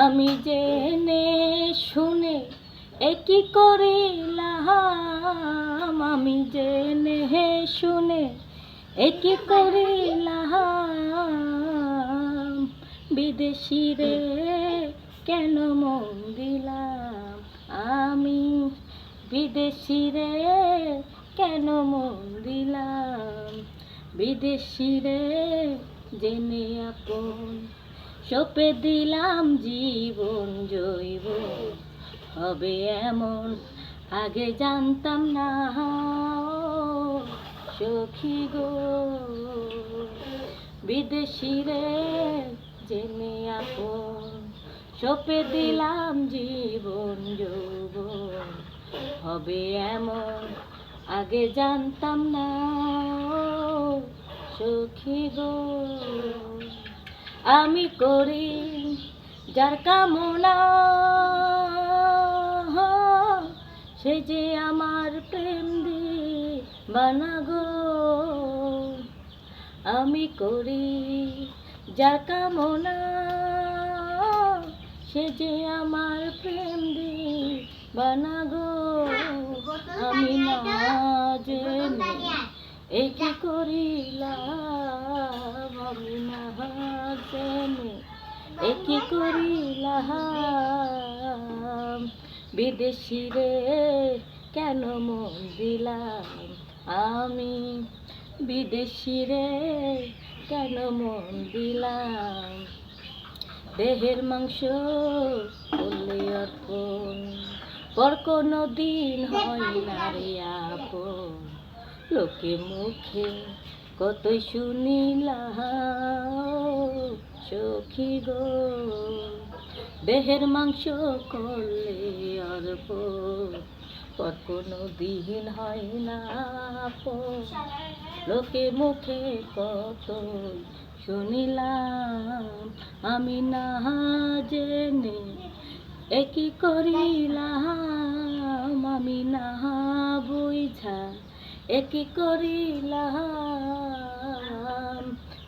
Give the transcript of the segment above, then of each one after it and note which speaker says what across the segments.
Speaker 1: আমি জেনে শুনে একই করিলাম, আমি জেনে শুনে একই করিলাম। বিদেশি রে, কেন মন দিলাম? আমি বিদেশি রে, কেন মন দিলাম? বিদেশি রে, জেনে আপন সপে দিলাম জীবন জৈব। হবে এমন, আগে জানতাম না। সখী গো, বিদেশি রে, জেনে আপন। সপে দিলাম জীবন যৌবন হবে এমন, আগে জানতাম না। সখী গো। আমি করি যার কামনা। সে যে আমার প্রেম দি বানাগো আমি করি যার কামনা। সে যে আমার প্রেম দি বানাগো আমি না জেনে একে না জেনে একে করিলাম বিদেশি রে, কেন মন দিলাম আমি? বিদেশি রে, কেন মন দিলাম? দেহের মাংস করলে অর্পণ। পর কোনো দিন হয় না রে আপন। লোকে মুখে কতই শুনিলাম, সখী গো। দেহের মাংস করলে অর্পণ পর কোনো দিন হয় না লোকে মুখে কত শুনিলাম, আমি না জেনে একই করিলাম, আমি না বুঝা একই করিলাম।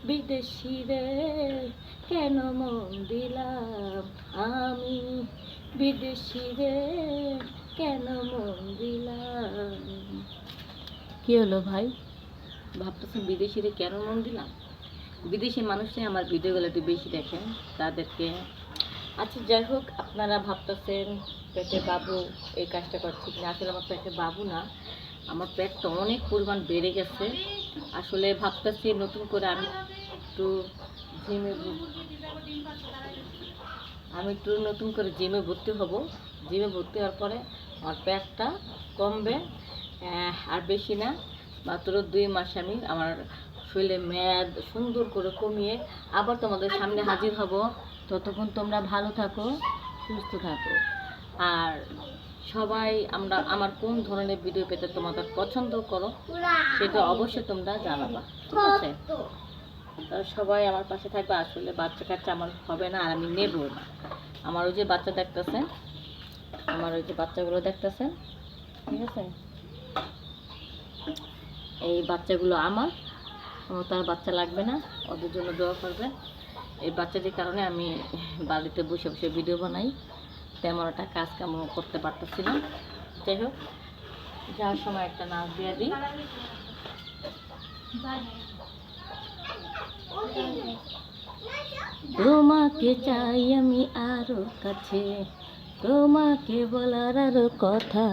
Speaker 1: বিদেশি রে কেন মন দিলাম আমি? বিদেশি রে কেন মন দিলাম? কি হলো ভাই? ভাবতেছেন বিদেশিরে কেন মন দিলাম? বিদেশি মানুষরাই আমার ভিডিওগুলো একটু বেশি দেখেন তাদেরকে। আচ্ছা যাই হোক আপনারা ভাবতেছেন পেটে বাবু এই কাজটা করছে আসলে আমার পেটে বাবু না। আমার পেটটা অনেক পরিমাণ বেড়ে গেছে। আসলে ভাবতেছি নতুন করে আমি একটু জিমে আমি একটু নতুন করে জিমে ভর্তি হব। জিমে ভর্তি হওয়ার পরে আমার পেটটা কমবে আর বেশি না। মাত্র দুই মাস আমি আমার শরীরে মেয়াদ সুন্দর করে কমিয়ে আবার তোমাদের সামনে হাজির হব। ততক্ষণ তোমরা ভালো থাকো, সুস্থ থাকো। আর সবাই আমরা আমার কোন ধরনের ভিডিও পেতে তোমাদের পছন্দ করো, সেটা অবশ্যই তোমরা জানাবা, ঠিক আছে? সবাই আমার পাশে থাকবে, আসলে বাচ্চা কাচ্চা আমার হবে না আর আমি নেব না। আমার ওই যে বাচ্চা দেখতেছেন, আমার ওই যে বাচ্চাগুলো দেখতেছেন, ঠিক আছে? এই বাচ্চাগুলো আমার আমার তার বাচ্চা লাগবে না, ওদের জন্য দোয়া করবে। এই বাচ্চাটির কারণে আমি বাড়িতে বসে বসে ভিডিও বানাই। তেমন একটা কাজ কাম করতে পারতেছি না যাই হোক, যাওয়ার সময় একটা নাচ দিয়ে দিই। তোমাকে চাই আমি আরও কাছে, তোমাকে বলার আরও কথা